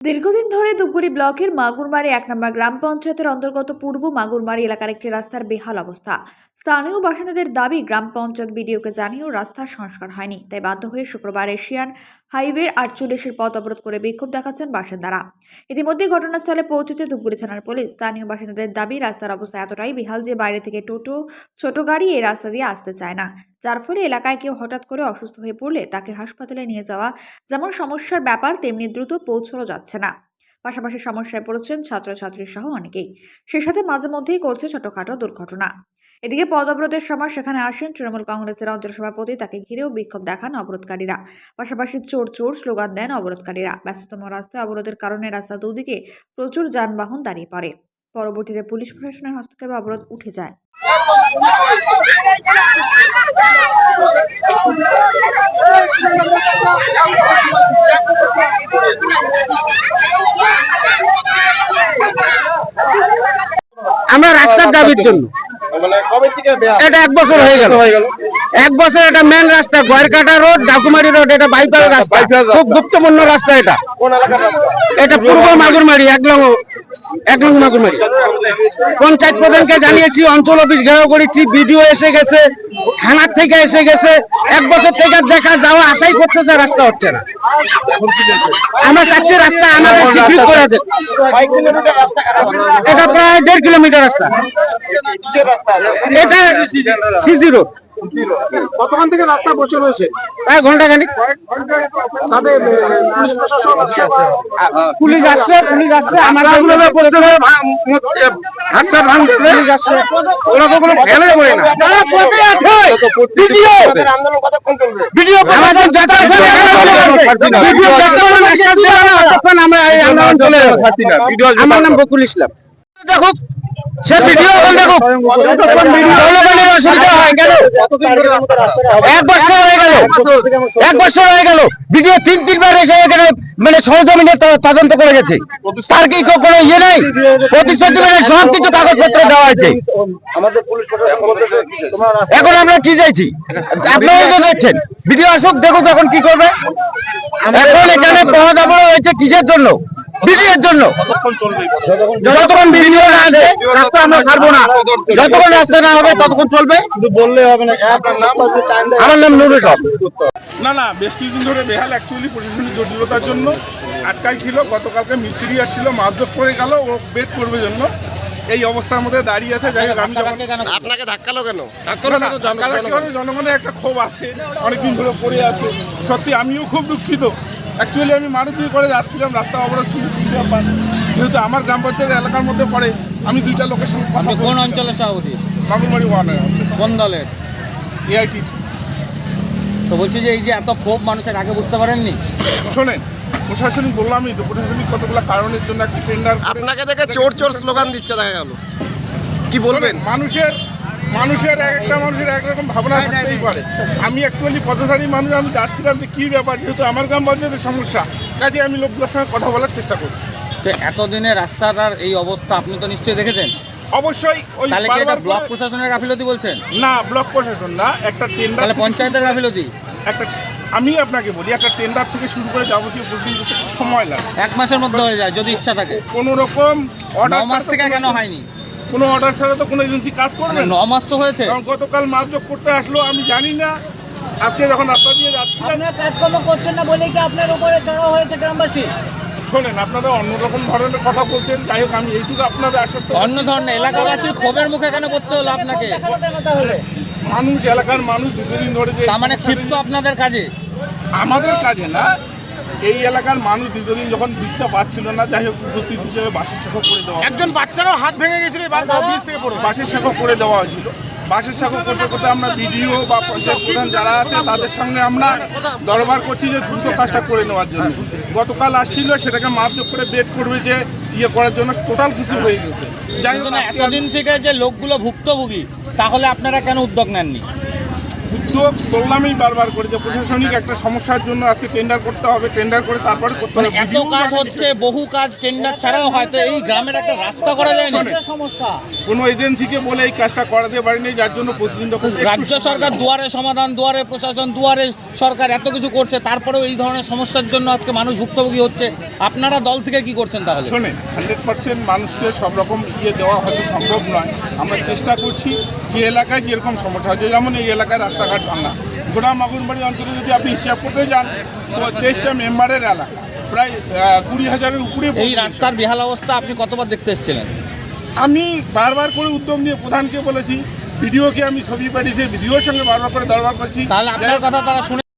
দীর্ঘদিন ধরে ধূপগুড়ি ব্লকের মাগুরমারি এক নম্বর গ্রাম পঞ্চায়েতের অন্তর্গত পূর্ব মাগুরমারি এলাকার একটি রাস্তার বেহাল অবস্থা। স্থানীয় বাসিন্দাদের দাবি, গ্রাম পঞ্চায়েত বিডিওকে জানিয়েও রাস্তার সংস্কার হয়নি, তাই বাধ্য হয়ে শুক্রবার এশিয়ান হাইওয়ের আটচল্লিশের পথ অবরোধ করে বিক্ষোভ দেখাচ্ছেন বাসিন্দারা। ইতিমধ্যে ঘটনাস্থলে পৌঁছেছে ধূপগুড়ি থানার পুলিশ। স্থানীয় বাসিন্দাদের দাবি, রাস্তার অবস্থা এতটাই বেহাল যে বাইরে থেকে টোটো, ছোট গাড়ি এই রাস্তা দিয়ে আসতে চায় না। যার ফলে এলাকায় কেউ হঠাৎ করে অসুস্থ হয়ে পড়লে তাকে হাসপাতালে নিয়ে যাওয়া যেমন সমস্যার ব্যাপার, তেমনি দ্রুত পৌঁছানো যাচ্ছে না। পাশাপাশি সমস্যায় পড়েছেন ছাত্রছাত্রী সহ অনেকেই। সে সাথে মাঝে মধ্যেই করছে ছোটখাটো দুর্ঘটনা। এদিকে পদ অবরোধের সময় সেখানে আসেন তৃণমূল কংগ্রেসের অঞ্চল সভাপতি, তাকে ঘিরেও বিক্ষোভ দেখান অবরোধকারীরা। পাশাপাশি চোর চোর স্লোগান দেন অবরোধকারীরা। ব্যস্ততম রাস্তায় অবরোধের কারণে রাস্তা দুদিকে প্রচুর যানবাহন দাঁড়িয়ে পড়ে। পরবর্তীতে পুলিশ প্রশাসনের হস্তক্ষেপে অবরোধ উঠে যায়। আমরা রাস্তার দাবির জন্য। মানে কবে থেকে বেহাল এটা এক বছর হয়ে গেল। হয়ে গেল? এক বছর এটা মেন রাস্তা গয়েরকাটা রোড ডাকুমারি রোড এটা বাইপাস রাস্তা। খুব গুরুত্বপূর্ণ রাস্তা এটা। এটা পূর্ব মাগুরমারি এক নং এক নং মাগুরমারি। পঞ্চায়েত প্রধানকে জানিয়েছি অঞ্চল অফিস ঘেরাও করেছি বিডিও এসে গেছে। থানার থেকে এসে গেছে এক বছর থেকে দেখা যাওয়া আশাই করতেছে রাস্তা হচ্ছে না। আমার চাচ্ছি রাস্তা আমাদের স্বীকৃত করে দেন। এটা প্রায় দেড় কিলোমিটার রাস্তা। রাস্তা এটা সিজি রোড কতক্ষণ থেকে রাস্তা বসে রয়েছে? প্রায় ঘণ্টা খানিক তাদের পুলিশ প্রশাসন আছে। পুলিশ আসছে পুলিশ আসছে আমার হাতটা পুলিশ আসছে। ওরা তো কোনো ফেলে করে না। তারা পথে আছে ভিডিও। তাদের আন্দোলন কতক্ষণ চলবে। ভিডিও আমাদের যতক্ষণ ভিডিও যতক্ষণ আশ্বাস দেবে না। ততক্ষণ আমরা আন্দোলন চলে আমার নাম বকুল ইসলাম। দেখুক এখন এক বছর হয়ে তিন, তিনবার এসে মানে তদন্ত করে গেছে। তার কি কোনো ইয়ে নেই? প্রতিশ্রুতি মেনে সব কিছু কাগজপত্র দেওয়া হয়েছে। এখন আমরা কি চাইছি? আপনারাই তো দেখছেন। ভিডিও আসুক, দেখুক এখন কি করবে। এখন এখানে পদ অবরোধ হয়েছে কিসের জন্য? ভিডিওর জন্য। যতক্ষণ ভিডিও না আসবে রাস্তা আমরা ছাড়বো না। যতক্ষণ রাস্তা না হবে ততক্ষণ চলবে। বললে হবে না আমার নাম নুরুল হক। না না বেশ কিছুদিন ধরে বেহাল অ্যাকচুয়ালি প্রশাসনিক জটিলতার জন্য আটকাই ছিল। গতকালকে মিস্ত্রি আসছিল মারধর করে গেল ও বেড করবে জন্য। এই অবস্থার মধ্যে দাঁড়িয়ে আছে যাই হোক আমি যখন আপনাকে ধাক্কালো কেন? জনগণের একটা ক্ষোভ আছে অনেকদিন ধরে পড়ে আছে। সত্যি আমিও খুব দুঃখিত। অ্যাকচুয়ালি আমি মারুতি করে যাচ্ছিলাম রাস্তা অবরোধ শুরু ব্যাপার যেহেতু আমার গ্রাম পঞ্চায়েত এলাকার মধ্যে পড়ে আমি দুইটা লোকের সঙ্গে কথা কোন অঞ্চলের সভাপতি? মাগুরমারি ওয়ানের কোন দলের এআইটিসি তো বলছি যে এই যে এত ক্ষোভ মানুষের আগে বুঝতে পারেননি? শোনেন প্রশাসনিক বললামই তো প্রশাসনিক কতগুলো কারণের জন্য একটা টেন্ডার আপনাকে দেখে চোর চোর স্লোগান দিচ্ছে দেখা গেল। কি বলবেন? মানুষের মানুষের এক একটা মানুষের একরকম ভাবনা থাকতেই পারে। আমি অ্যাকচুয়ালি পথচারী মানুষ আমি যাচ্ছিলাম যে কী ব্যাপার যেহেতু আমার গ্রাম পঞ্চায়েতের সমস্যা কাজে আমি লোকগুলোর সঙ্গে কথা বলার চেষ্টা করছি। তো এতদিনে রাস্তাটার এই অবস্থা আপনি তো নিশ্চয়ই দেখেছেন? অবশ্যই ওই তাহলে কি এটা ব্লক প্রশাসনের গাফিলতি বলছেন? না ব্লক প্রশাসন না একটা টেন্ডার তাহলে পঞ্চায়েতের গাফিলতি? একটা আমি আপনাকে বলি একটা টেন্ডার থেকে শুরু করে যাবতীয় খুব সময় লাগে। এক মাসের মধ্যে হয়ে যায় যদি ইচ্ছা থাকে। কোনো রকম অর্ডার মাস থেকে কেন হয়নি? কোনো অর্ডার ছাড়া তো কোনো এজেন্সি কাজ করবে মানে না। ন মাস তো হয়েছে। কারণ গতকাল মাপজোক করতে আসলো আমি জানি না। আজকে যখন রাস্তা দিয়ে যাচ্ছিলাম আপনার কাজকর্ম করছেন না বলেই কি আপনার উপরে চড়াও হয়েছে গ্রামবাসী? শোনেন আপনারা অন্যরকম ধরনের কথা বলছেন। যাই হোক আমি এইটুকু আপনাদের আশ্বস্ত অন্য ধরনের এলাকাবাসীর ক্ষোভের মুখে কেন হলো আপনাকে? মানুষ এলাকার মানুষ দীর্ঘদিন ধরে যে তার মানে ক্ষিপ্ত আপনাদের কাজে? আমাদের কাজে না এই এলাকার মানুষ দীর্ঘদিন যখন বীজটা পাচ্ছিল না যাই হোক উপস্থিত হিসেবে বাসের শাখা করে দেওয়া একজন বাচ্চারও হাত ভেঙে গেছিল বীজ থেকে পড়ে বাসের শাখা করে দেওয়া হয়েছিল। বাসের শাখা করতে করতে আমরা বিডিও বা পঞ্চায়েত প্রধান যারা আছে তাদের সঙ্গে আমরা দরবার করছি যে দ্রুত কাজটা করে নেওয়ার জন্য। গতকাল আসছিল সেটাকে মাপযোগ করে বেড করবে যে ইয়ে করার জন্য টোটাল কিছু হয়ে গেছে। যাই হোক এতদিন থেকে যে লোকগুলো ভুক্তভোগী তাহলে আপনারা কেন উদ্যোগ নেননি? উদ্যোগ বললামই বারবার করে যে প্রশাসনিক একটা সমস্যার জন্য আজকে টেন্ডার করতে হবে টেন্ডার করে তারপরে করতে মানে হবে। এত কাজ হচ্ছে বহু কাজ টেন্ডার ছাড়াও হয়তো এই গ্রামের একটা রাস্তা করা যায় না সমস্যা। কোনো এজেন্সিকে বলে এই কাজটা করাতে পারেনি যার জন্য প্রতিদিন রাজ্য সরকার দুয়ারে সমাধান দুয়ারে প্রশাসন দুয়ারে সরকার এত কিছু করছে তারপরেও এই ধরনের সমস্যার জন্য আজকে মানুষ ভুক্তভোগী হচ্ছে। আপনারা দল থেকে কি করছেন তাহলে? শোনেন হান্ড্রেড পার্সেন্ট মানুষকে সব রকম ইয়ে দেওয়া হয়তো সম্ভব নয়। আমরা চেষ্টা করছি যে এলাকায় যেরকম সমস্যা হচ্ছে যেমন এই এলাকায় রাস্তাঘাট ভাঙা। গোড়া মাগুরবাড়ি অঞ্চলে যদি আপনি হিসাব করতে যান তো তেইশটা মেম্বারের এলাকা। প্রায় কুড়ি হাজারের উপরে এই রাস্তার বেহাল অবস্থা আপনি কতবার দেখতে এসেছিলেন? আমি বারবার করে উদ্যম নিয়ে প্রধানকে বলেছি ভিডিওকে আমি ছবি পাঠিয়েছি ভিডিওর সঙ্গে বারবার করে দরবার করছি। তাহলে আপনার কথা তারা শুনে